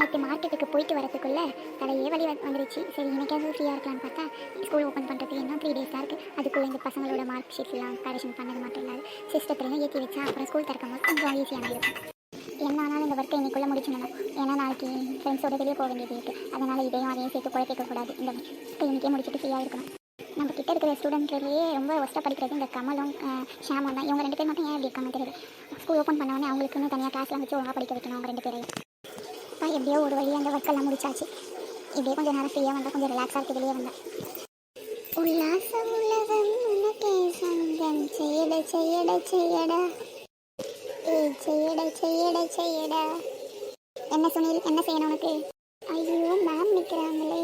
நேற்று மார்க்கெட்டுக்கு போயிட்டு வரதுக்குள்ளே தலையே வழி வந்துருச்சு. சரி இன்னைக்காவது ஃப்ரீயாக இருக்கலாம்னு பார்த்தா ஸ்கூல் ஓப்பன் பண்ணுறதுக்கு இன்னும் த்ரீ டேஸ் தான் இருக்குது அதுக்குள்ளே இந்த பசங்களோட மார்க் ஷீட்லாம் கரெக்ஷன் பண்ணது மட்டும் இல்லாது சிஸ்டத்தில் ஏற்றி வச்சா அப்புறம் ஸ்கூல் திறக்கும் போது கொஞ்சம் ஈஸியாக இருக்கும் என்ன ஆனாலும் இந்த ஒர்க்கை இன்னைக்குள்ளே முடிச்சிடணும். ஏன்னா நாளைக்கு ஃப்ரெண்ட்ஸோட வெளியே போக வேண்டியது இருக்குது அதனால் இதையும் அதையும் சேர்த்து குழப்பிக்க கேட்கக்கூடாது இந்த ஒர்க்கை இன்னைக்கே முடிச்சுட்டு ஃப்ரீயாக இருக்கணும். நம்ம கிட்ட இருக்கிற ஸ்டூடெண்ட்லேயே ரொம்ப ஒஸ்ட்டாக படிக்கிறது இந்த கமலும் ஷாமும் தான். இவங்க ரெண்டு பேர் மட்டும் ஏன் இப்படி இருக்காங்க தெரியல ஸ்கூல் ஓப்பன் பண்ணவொடனே அவங்களுக்குன்னு தனியாக கிளாஸ்லாம் வச்சு ஒழுங்காக படிக்க வைக்கணும் அவங்க ரெண்டு பேரையும். எப்படியோ ஒரு வழியாக அந்த ஒர்க்கெல்லாம் முடிச்சாச்சு. இப்படியே கொஞ்சம் நேரம் ஃப்ரீயாக வந்தால் கொஞ்சம் ரிலாக்ஸாக இருக்கு வெளியே வந்தேன். உல்லாச உலகம் உனக்கே சொந்தம். செய்யட செய்யட செய்யடா. ஏய் செய்யட செய்யட செய்யடா. என்ன சுனில் என்ன செய்யணும் உனக்கு? ஐயோ மேம் நிற்கிறாங்களே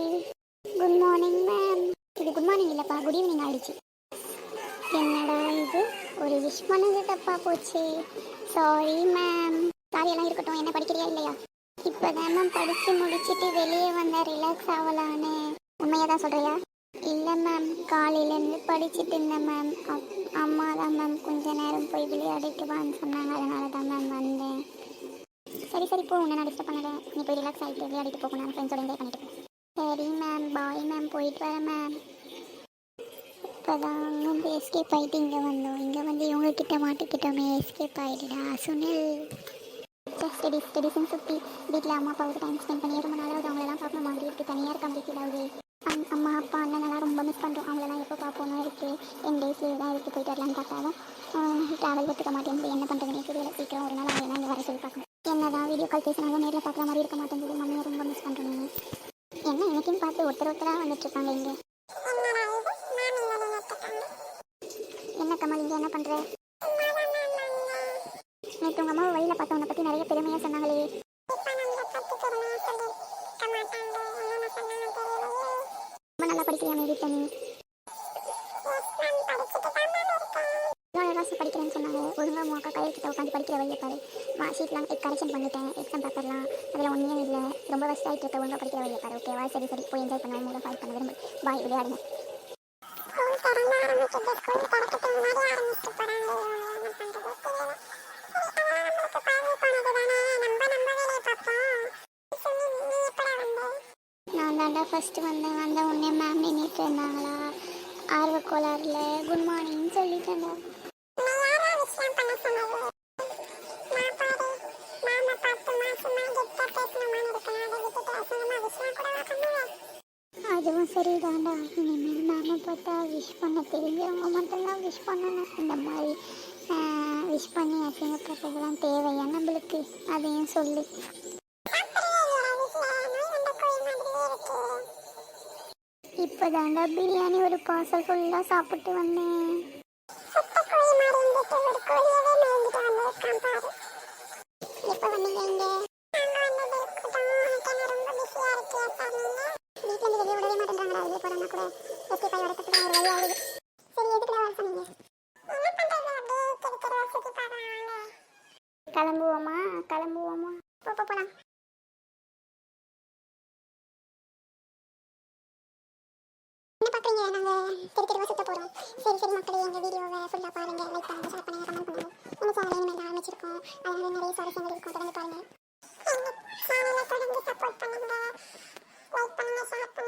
குட் மார்னிங் மேம் இது குட் மார்னிங் இல்லைப்பா குட் ஈவினிங் ஆயிடுச்சு. என்னடா இது? ஒரு விஷ் பண்ணது தப்பா போச்சு. சாரி மேம் சாரி எல்லாம் இருக்கட்டும். என்ன படிக்கிறியா இல்லையா? இப்போதான் மேம் படித்து முடிச்சுட்டு வெளியே வந்த ரிலாக்ஸ் ஆகலான்னு உண்மையாக தான் சொல்கிறியா இல்லை மேம் காலையிலேருந்து படிச்சுட்டு இருந்தேன் மேம் அப்- அம்மா தான் மேம் கொஞ்ச நேரம் போய் விளையாடிட்டு வான்னு சொன்னாங்க. அதனால தான் மேம் வந்தேன். சரி சரி போ. உன்னை நான் டிஸ்டர்ப் பண்ணல. நீ போய் ரிலாக்ஸ் ஆகிட்டு விளையாடிட்டு போகணும் ஃப்ரெண்ட்ஸ் ஃப்ரெண்ட்ஸோட என்ஜாய் பண்ணிட்டு சரி மேம் பாய் மேம் போயிட்டு வரேன் மேம் இப்போதான் வந்து எஸ்கேப் ஆகிட்டு இங்கே வந்தோம். இங்கே வந்து இவங்க கிட்ட மாட்டிக்கிட்டோமே. எஸ்கேப் ஆகிடுடா சுனில். ஸ்டடிஸ் ஸ்டடிஸ்னு சுற்றி வீட்டில் அம்மா அப்பாவுக்கு டைம் ஸ்பெண்ட் பண்ணி ரொம்ப நாளாவது அவங்களெல்லாம் பார்க்கணும். மாதிரி இருக்குது தனியாக இருக்க ஆகுது. அம்- அம்மா அப்பா அண்ணனெல்லாம் ரொம்ப மிஸ் பண்ணுறோம் அவங்களெல்லாம் எப்போ பார்ப்போம்னு இருக்குது டென் டேஸ் லீவ் தான் இருக்குது போயிட்டு வரலான்னு பார்த்தாலும் ட்ராவல் ஒத்துக்க மாட்டேங்குது என்ன பண்ணுறதுனே தெரியல. சீக்கிரம் ஒரு நாள் அவங்களெல்லாம் இங்கே வர சொல்லி பார்க்கணும். என்னதான் வீடியோ கால் பேசினாலும் நேரில் பார்க்குற மாதிரி இருக்க மாட்டேங்குது. மம்மியை ரொம்ப மிஸ் பண்ணுறோம் என்ன எனக்குன்னு பார்த்து ஒருத்தர் ஒருத்தராக வந்துட்டு இருக்காங்க இங்கே. என்ன கமல் இங்கே என்ன பண்ணுற நேற்று உங்கள் அம்மா வழியில் பார்த்து உன்னை பற்றி நிறைய பெருமையாக சொன்னாங்களே ரொம்ப நல்லா படிக்கிறியா மேரி தனி படிக்கிறேன்னு சொன்னாங்க. ஒழுங்காக அக்கா கையெழுத்து உட்காந்து படிக்கிற வழியை பாரு. மா ஷீட்லாம் கரெக்ஷன் பண்ணிட்டேன். எக்ஸாம் பேப்பர்லாம் அதில் ஒன்றுமே இல்லை. ரொம்ப ஃபஸ்ட் ஆகிட்டு இருக்க. ஒழுங்காக படிக்கிற வழியை பாரு ஓகேவா சரி சரி. போய் என்ஜாய் பண்ணுவேன் மூலம் ஃபால் பண்ண. விரும்பு பாய் விளையாடுங்க. ஃபர்ஸ்ட் வந்தேன் வந்த உடனே மேம் நின்றுட்டு இருந்தாங்களா ஆர்வ கோளாறுல குட் மார்னிங் சொல்லிட்டேன்டா அதுவும் சரிதான்டா. இனிமேல் மேமை பார்த்தா விஷ் பண்ண தெரிஞ்சவங்க மட்டும்தான் விஷ் பண்ணணும். இந்த மாதிரி விஷ் பண்ணி அசிங்கப்படுறதுலாம் தேவையா நம்மளுக்கு? அதையும் சொல்லு. இப்போதாண்டா பிரியாணி ஒரு பார்சல் ஃபுல்லாக சாப்பிட்டு வந்தேன். கிளம்புவோமா? கிளம்புவோமா? போலாம். பார்க்குறீங்க. நாங்கள் தெரு தெருவாக சுற்ற போகிறோம் சரி சரி மக்களே எங்கள் வீடியோவை ஃபுல்லாக பாருங்கள் லைக் பண்ணுங்கள் ஷேர் பண்ணுங்கள் கமெண்ட் பண்ணுங்கள் எங்கள் சேனல் இனிமேல் தான் ஆரம்பிச்சிருக்கோம் அதனால நிறைய சுவாரஸ்யங்கள் இருக்கும். தொடர்ந்து பாருங்கள் சேனலை தொடர்ந்து சப்போர்ட் பண்ணுங்கள் லைக் பண்ணுங்கள் ஷேர் பண்ணுங்கள்